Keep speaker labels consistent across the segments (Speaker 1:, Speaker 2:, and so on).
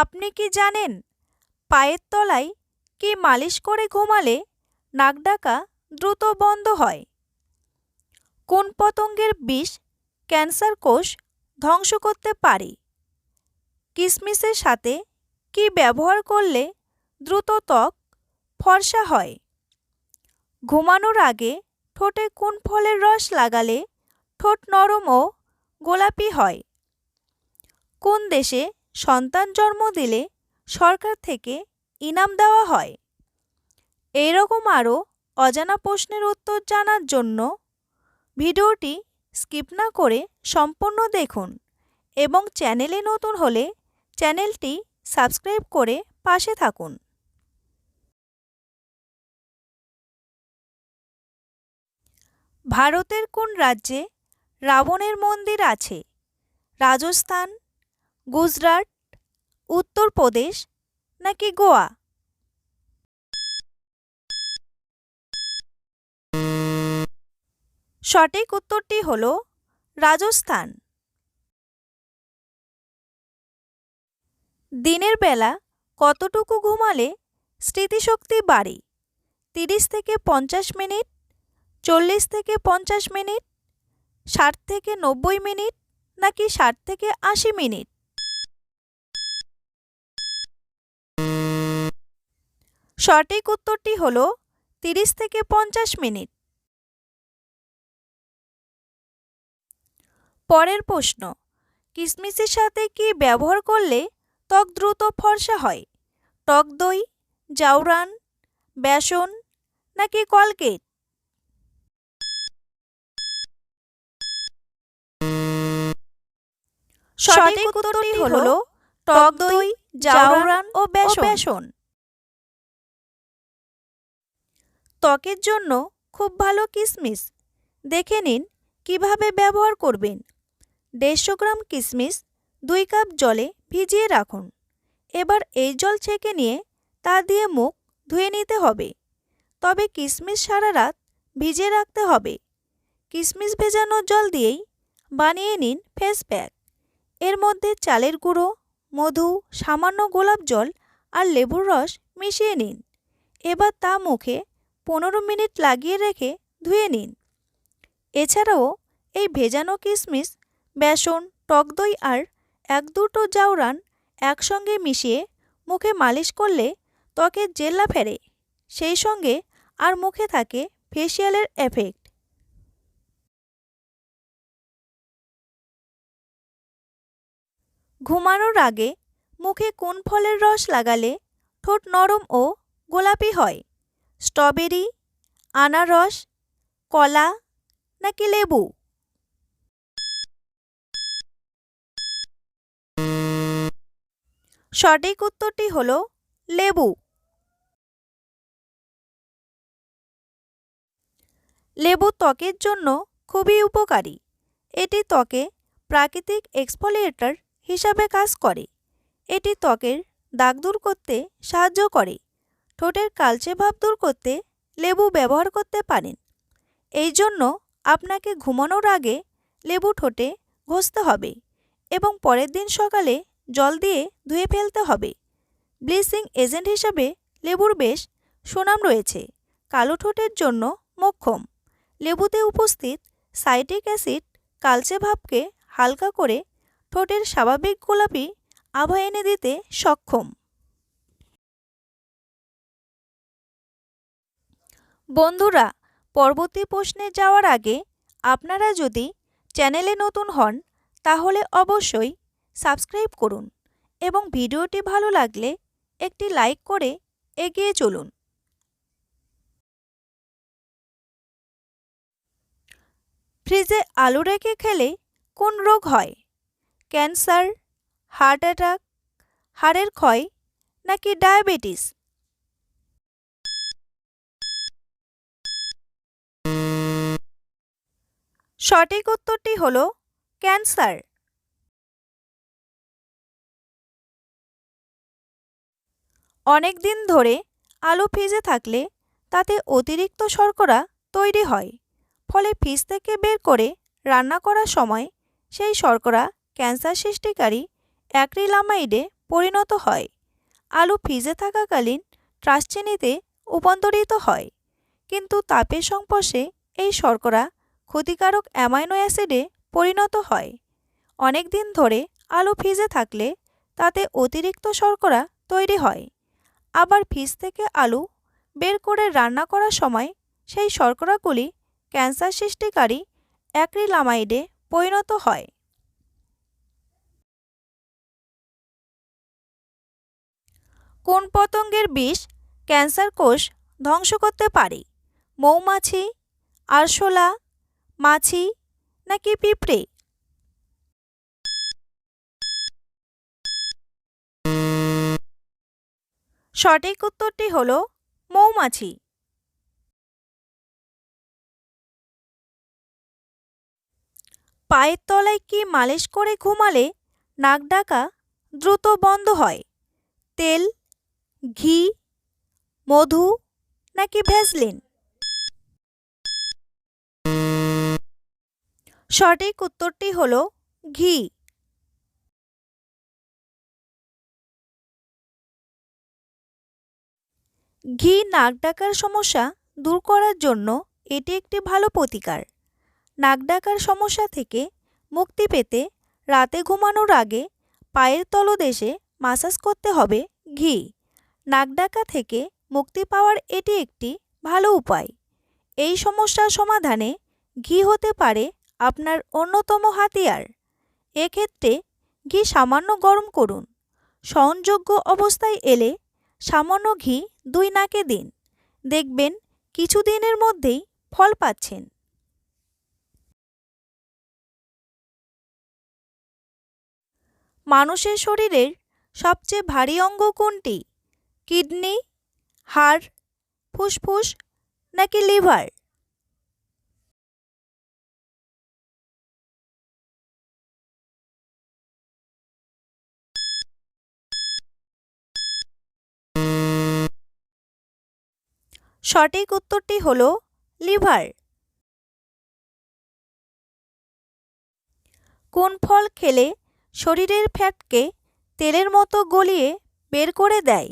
Speaker 1: আপনি কি জানেন পায়ের তলায় কি মালিশ করে ঘুমালে নাক ডাকা দ্রুত বন্ধ হয়? কোন পতঙ্গের বিষ ক্যান্সার কোষ ধ্বংস করতে পারে? কিসমিসের সাথে কি ব্যবহার করলে দ্রুত ত্বক ফর্সা হয়? ঘুমানোর আগে ঠোঁটে কোন ফলের রস লাগালে ঠোঁট নরম ও গোলাপি হয়? কোন দেশে সন্তান জন্ম দিলে সরকার থেকে ইনাম দেওয়া হয়। এইরকম আরও অজানা প্রশ্নের উত্তর জানার জন্য ভিডিওটি স্কিপ না করে সম্পূর্ণ দেখুন এবং চ্যানেলে নতুন হলে চ্যানেলটি সাবস্ক্রাইব করে পাশে থাকুন। ভারতের কোন রাজ্যে রাবণের মন্দির আছে? রাজস্থান গুজরাট উত্তরপ্রদেশ নাকি গোয়া? সঠিক উত্তরটি হল রাজস্থান। দিনের বেলা কতটুকু ঘুমালে স্মৃতিশক্তি বাড়ে? তিরিশ থেকে পঞ্চাশ মিনিট, চল্লিশ থেকে পঞ্চাশ মিনিট, ষাট থেকে নব্বই মিনিট নাকি ষাট থেকে আশি মিনিট? সঠিক উত্তরটি হল তিরিশ থেকে পঞ্চাশ মিনিট। পরের প্রশ্ন, কিসমিসের সাথে কি ব্যবহার করলে ত্বক দ্রুত ফর্সা হয়? টক দই, জাউরান, বেসন নাকি কলকেট সঠিক উত্তরটি হল টক দই, জাউরান ও বেসন। ত্বকের জন্য খুব ভালো কিসমিস। দেখে নিন কীভাবে ব্যবহার করবেন। দেড়শো গ্রাম কিসমিস দুই কাপ জলে ভিজিয়ে রাখুন। এবার এই জল ছেঁকে নিয়ে তা দিয়ে মুখ ধুয়ে নিতে হবে। তবে কিসমিস সারা রাত ভিজিয়ে রাখতে হবে। কিসমিস ভেজানো জল দিয়েই বানিয়ে নিন ফেস প্যাক। এর মধ্যে চালের গুঁড়ো, মধু, সামান্য গোলাপ জল আর লেবুর রস মিশিয়ে নিন। এবার তা মুখে পনেরো মিনিট লাগিয়ে রেখে ধুয়ে নিন। এছাড়াও এই ভেজানো কিশমিশ, বেসন, টক দই আর এক দুটো জাউরান একসঙ্গে মিশিয়ে মুখে মালিশ করলে ত্বকের জেল্লা ফেরে, সেই সঙ্গে আর মুখে থাকে ফেসিয়ালের এফেক্ট ঘুমানোর আগে মুখে কোন ফলের রস লাগালে ঠোঁট নরম ও গোলাপি হয়? স্ট্রবেরি, আনারস, কলা নাকি লেবু? সঠিক উত্তরটি হল লেবু। লেবু ত্বকের জন্য খুবই উপকারী। এটি ত্বকে প্রাকৃতিক এক্সফোলিয়েটর হিসাবে কাজ করে। এটি ত্বকের দাগ দূর করতে সাহায্য করে। ঠোঁটের কালচে ভাব দূর করতে লেবু ব্যবহার করতে পারেন। এই জন্য আপনাকে ঘুমানোর আগে লেবু ঠোঁটে ঘষতে হবে এবং পরের দিন সকালে জল দিয়ে ধুয়ে ফেলতে হবে। ব্লিচিং এজেন্ট হিসাবে লেবুর বেশ সুনাম রয়েছে। কালো ঠোঁটের জন্য মোক্ষম। লেবুতে উপস্থিত সাইটিক অ্যাসিড কালচে ভাবকে হালকা করে ঠোঁটের স্বাভাবিক গোলাপি আভা এনে দিতে সক্ষম। বন্ধুরা, পরবর্তী প্রশ্নে যাওয়ার আগে আপনারা যদি চ্যানেলে নতুন হন, তাহলে অবশ্যই সাবস্ক্রাইব করুন এবং ভিডিওটি ভালো লাগলে একটি লাইক করে এগিয়ে চলুন। ফ্রিজে আলু রেখে খেলে কোন রোগ হয়? ক্যান্সার, হার্ট অ্যাটাক, হাড়ের ক্ষয় নাকি ডায়াবেটিস? সঠিক উত্তরটি হল ক্যান্সার। অনেক দিন ধরে আলু ফ্রিজে থাকলে তাতে অতিরিক্ত শর্করা তৈরি হয়, ফলে ফ্রিজ থেকে বের করে রান্না করার সময় সেই শর্করা ক্যান্সার সৃষ্টিকারী অ্যাক্রিলামাইডে পরিণত হয়। আলু ফ্রিজে থাকাকালীন ট্রাসচিনিতে রূপান্তরিত হয়, কিন্তু তাপের সংস্পর্শে এই শর্করা ক্ষতিকারক অ্যামাইনো অ্যাসিডে পরিণত হয়। অনেক দিন ধরে আলু ফ্রিজে থাকলে তাতে অতিরিক্ত শর্করা তৈরি হয়। আবার ফ্রিজ থেকে আলু বের করে রান্না করার সময় সেই শর্করাগুলি ক্যান্সার সৃষ্টিকারী অ্যাক্রিলামাইডে পরিণত হয়। কোন পতঙ্গের বিষ ক্যান্সার কোষ ধ্বংস করতে পারে? মৌমাছি, আরশোলা মাছি নাকি পিঁপড়ে? সঠিক উত্তরটি হল মৌমাছি। পায়ের তলায় কি মালিশ করে ঘুমালে নাক ডাকা দ্রুত বন্ধ হয়? তেল, ঘি, মধু নাকি ভ্যাসলিন সঠিক উত্তরটি হল ঘি। ঘি নাক ডাকার সমস্যা দূর করার জন্য এটি একটি ভালো প্রতিকার। নাক ডাকার সমস্যা থেকে মুক্তি পেতে রাতে ঘুমানোর আগে পায়ের তলদেশে মাসাজ করতে হবে ঘি। নাক ডাকা থেকে মুক্তি পাওয়ার এটি একটি ভালো উপায়। এই সমস্যার সমাধানে ঘি হতে পারে আপনার অন্যতম হাতিয়ার। এক্ষেত্রে ঘি সামান্য গরম করুন। সহনযোগ্য অবস্থায় এলে সামান্য ঘি দুই নাকে দিন। দেখবেন কিছুদিনের মধ্যেই ফল পাচ্ছেন। মানুষের শরীরের সবচেয়ে ভারী অঙ্গ কোনটি? কিডনি, হাড়, ফুসফুস নাকি লিভার? সঠিক উত্তরটি হল লিভার। কোন ফল খেলে শরীরের ফ্যাটকে তেলের মতো গলিয়ে বের করে দেয়?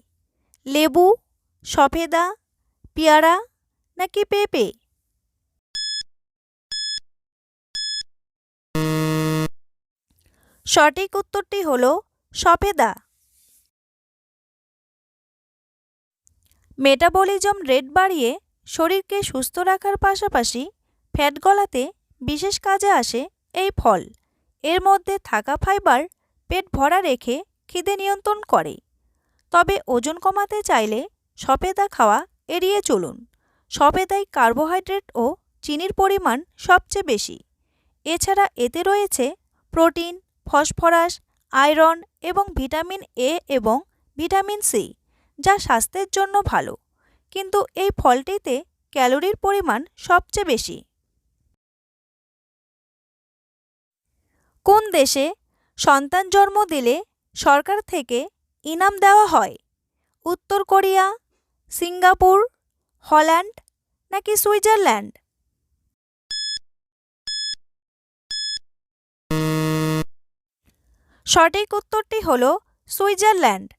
Speaker 1: লেবু, সফেদা, পেয়ারা নাকি পেঁপে? সঠিক উত্তরটি হল সফেদা। মেটাবলিজম রেট বাড়িয়ে শরীরকে সুস্থ রাখার পাশাপাশি ফ্যাট গলাতে বিশেষ কাজে আসে এই ফল। এর মধ্যে থাকা ফাইবার পেট ভরা রেখে খিদে নিয়ন্ত্রণ করে। তবে ওজন কমাতে চাইলে সফেদা খাওয়া এড়িয়ে চলুন। সফেদায় কার্বোহাইড্রেট ও চিনির পরিমাণ সবচেয়ে বেশি। এছাড়া এতে রয়েছে প্রোটিন, ফসফরাস, আয়রন এবং ভিটামিন এ এবং ভিটামিন সি। যা স্বাস্থ্যের জন্য ভালো। কিন্তু এই ফলটিতে ক্যালোরির পরিমাণ সবচেয়ে বেশি। কোন দেশে সন্তান জন্ম দিলে সরকার থেকে ইনাম দেওয়া হয়? উত্তর কোরিয়া, সিঙ্গাপুর, হল্যান্ড নাকি সুইজারল্যান্ড? সঠিক উত্তরটি হল সুইজারল্যান্ড।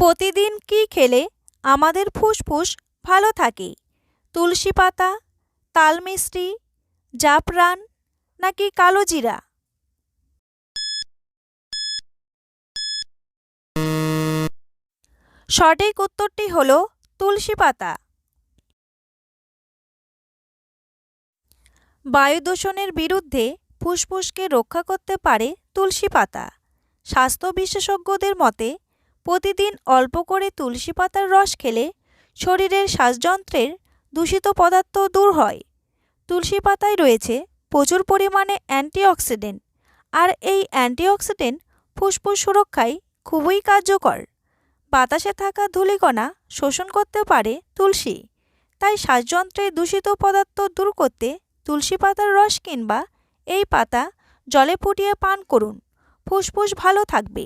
Speaker 1: প্রতিদিন কি খেলে আমাদের ফুসফুস ভালো থাকে? তুলসী পাতা, তাল মিষ্টি, জাফরান নাকি কালো জিরা? সঠিক উত্তরটি হল তুলসী পাতা। বায়ু দূষণের বিরুদ্ধে ফুসফুসকে রক্ষা করতে পারে তুলসী পাতা। স্বাস্থ্য বিশেষজ্ঞদের মতে প্রতিদিন অল্প করে তুলসী পাতার রস খেলে শরীরের শ্বাসযন্ত্রের দূষিত পদার্থ দূর হয়। তুলসী পাতায় রয়েছে প্রচুর পরিমাণে অ্যান্টিঅক্সিডেন্ট আর এই অ্যান্টিঅক্সিডেন্ট ফুসফুস সুরক্ষায় খুবই কার্যকর। বাতাসে থাকা ধূলিকণা শোষণ করতে পারে তুলসী, তাই শ্বাসযন্ত্রের দূষিত পদার্থ দূর করতে তুলসী পাতার রস কিংবা এই পাতা জলে ফুটিয়ে পান করুন। ফুসফুস ভালো থাকবে।